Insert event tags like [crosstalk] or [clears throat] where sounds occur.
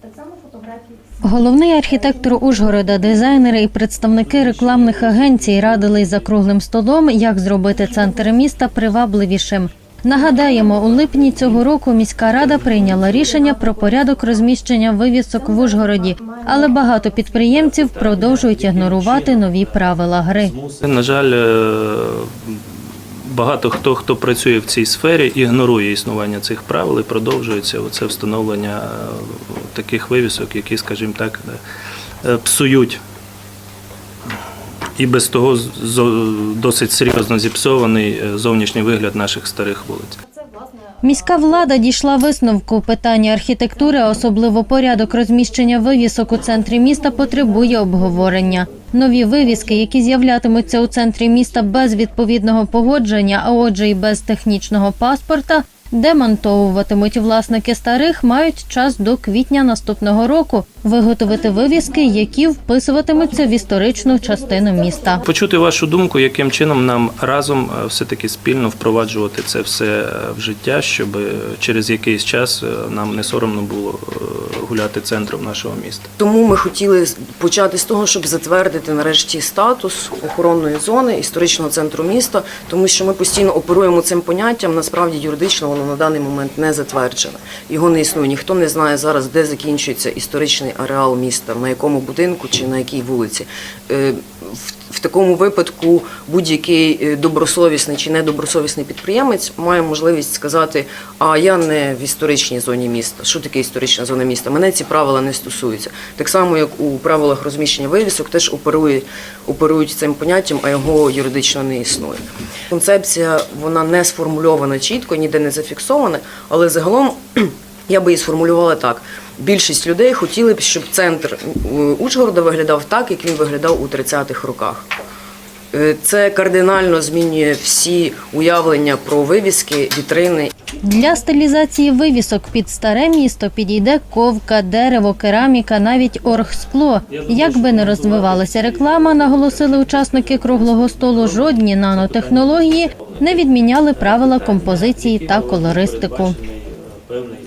Так само фотографії. Головний архітектор Ужгорода, дизайнери і представники рекламних агенцій радили за круглим столом, як зробити центр міста привабливішим. Нагадаємо, у липні цього року міська рада прийняла рішення про порядок розміщення вивісок в Ужгороді, але багато підприємців продовжують ігнорувати нові правила гри. На жаль, е, багато хто, хто працює в цій сфері, ігнорує існування цих правил і продовжується оце встановлення е, таких вивісок, які, скажімо так, е, псують і без того досить серйозно зіпсований е, зовнішній вигляд наших старих вулиць. Міська влада дійшла висновку. Питання архітектури, особливо порядок розміщення вивісок у центрі міста, потребує обговорення. Нові вивіски, які з'являтимуться у центрі міста без відповідного погодження, а отже, і без технічного паспорта, демонтовуватимуть власники старих, мають час до квітня наступного року виготовити вивіски, які вписуватимуться в історичну частину міста. Почути вашу думку, яким чином нам разом е, все-таки спільно впроваджувати це все е, в життя, щоб через якийсь час е, нам не соромно було гуляти центром нашого міста. Тому ми хотіли почати з того, щоб затвердити нарешті статус охоронної зони історичного центру міста, тому що ми постійно оперуємо цим поняттям. Насправді юридично воно на даний момент не затверджене. Його не існує. Ніхто не знає зараз, де закінчується історичний ареал міста, на якому будинку чи на якій вулиці. Е, в- такому випадку будь-який е, добросовісний чи недобросовісний підприємець має можливість сказати: а я не в історичній зоні міста. Що таке історична зона міста? Мене ці правила не стосуються. Так само, як у правилах розміщення вивісок, теж оперує, оперують цим поняттям, а його юридично не існує. Концепція вона не сформульована чітко, ніде не зафіксована, але загалом. [clears throat] Я би її сформулювала так: більшість людей хотіли б, щоб центр е, Ужгорода виглядав так, як він виглядав у 30-х роках. Е, Це кардинально змінює всі уявлення про вивіски, вітрини Для стилізації вивісок під старе місто підійде ковка, дерево, кераміка, навіть оргскло. Як би не розвивалася реклама, наголосили учасники круглого столу, жодні нанотехнології не відміняли правила композиції та колористику. Певний